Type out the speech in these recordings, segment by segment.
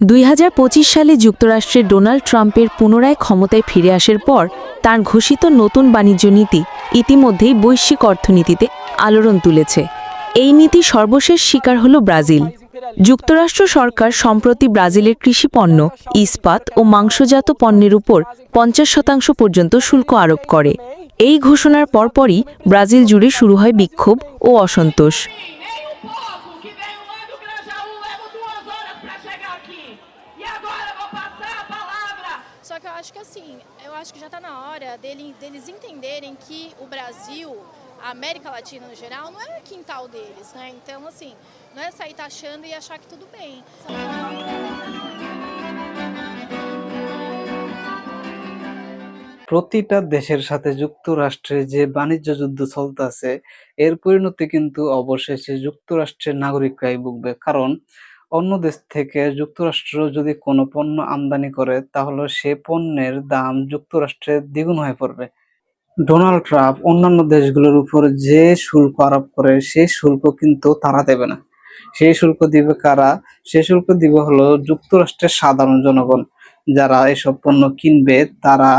দুই হাজার পঁচিশ সালে যুক্তরাষ্ট্রের ডোনাল্ড ট্রাম্পের পুনরায় ক্ষমতায় ফিরে আসার পর তার ঘোষিত নতুন বাণিজ্য নীতি ইতিমধ্যেই বৈশ্বিক অর্থনীতিতে আলোড়ন তুলেছে। এই নীতি সর্বশেষ শিকার হল ব্রাজিল। যুক্তরাষ্ট্র সরকার সম্প্রতি ব্রাজিলের কৃষিপণ্য, ইস্পাত ও মাংসজাত পণ্যের উপর পঞ্চাশ শতাংশ পর্যন্ত শুল্ক আরোপ করে। এই ঘোষণার পরপরই ব্রাজিল জুড়ে শুরু হয় বিক্ষোভ ও অসন্তোষ। aqui. E agora eu vou passar a palavra. Só que eu acho que assim, eu acho que já está na hora dele- deles entenderem que o Brasil, a América Latina no geral, não é quintal deles, né? Então, assim, não é sair taxando e achar que tudo bem. প্রতিটা দেশের সাথে যুক্তরাষ্ট্রের যে বাণিজ্য যুদ্ধ চলতেছে এর পরিণতি কিন্তু অবশেষে যুক্তরাষ্ট্রের নাগরিকরাই ভুগবে কারণ অন্য দেশ থেকে যুক্তরাষ্ট্র যদি কোনো পণ্য আমদানি করে, তাহলে সে পণ্যের দাম যুক্তরাষ্ট্রের দ্বিগুণ হয়ে পড়বে। ডোনাল্ড ট্রাম্প অন্যান্য দেশগুলোর উপর যে শুল্ক আরোপ করে সেই শুল্ক কিন্তু তারা দেবে না। সেই শুল্ক দিবে কারা? সেই শুল্ক দিবে হলো যুক্তরাষ্ট্রের সাধারণ জনগণ। যারা এসব পণ্য কিনবে, তারা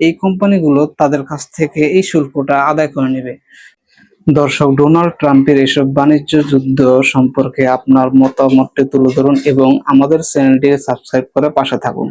এই কোম্পানিগুলো তাদের কাছ থেকে এই শুল্কটা আদায় করে নেবে। দর্শক, ডোনাল্ড ট্রাম্পের এসব বাণিজ্য যুদ্ধ সম্পর্কে আপনার মতামতটি তুলে ধরুন এবং আমাদের চ্যানেলটি সাবস্ক্রাইব করে পাশে থাকুন।